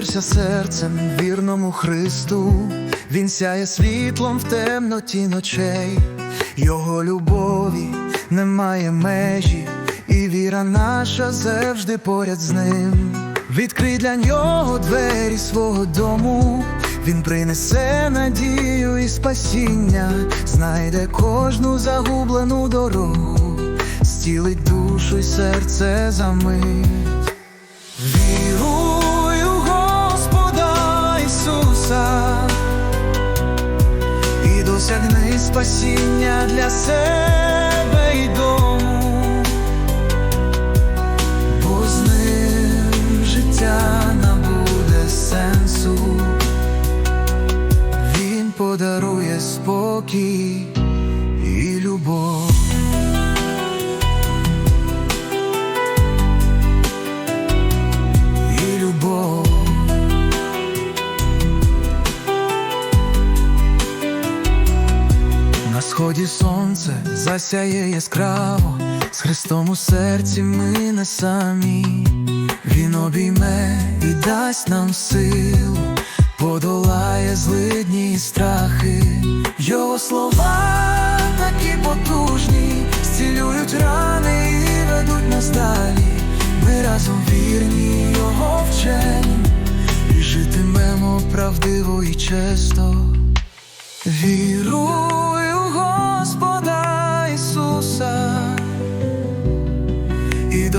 довірся серцем вірному Христу, Він сяє світлом в темноті ночей, Його любові немає межі, і віра наша завжди поряд з ним. Відкрий для нього двері свого дому, він принесе надію і спасіння, знайде кожну загублену дорогу, зцілить душу й серце за мить. Вірую досягни спасіння для себе й дому, бо з ним життя набуде сенсу, Він подарує спокій і любов. Сході сонце засяє яскраво, з Христом у серці ми не самі. Він обійме і дасть нам силу, подолає злидні страхи. Його слова такі потужні, зцілюють рани і ведуть нас далі. Ми разом вірні його вчені, і житимемо правдиво і чесно. Вірую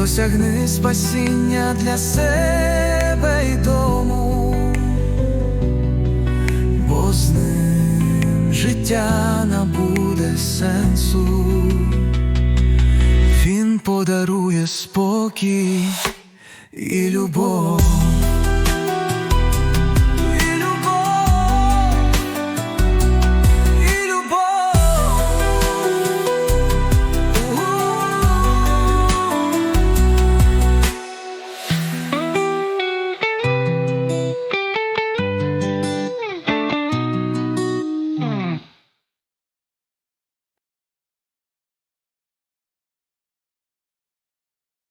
досягни спасіння для себе і дому, бо з ним життя набуде сенсу. Він подарує спокій і любов.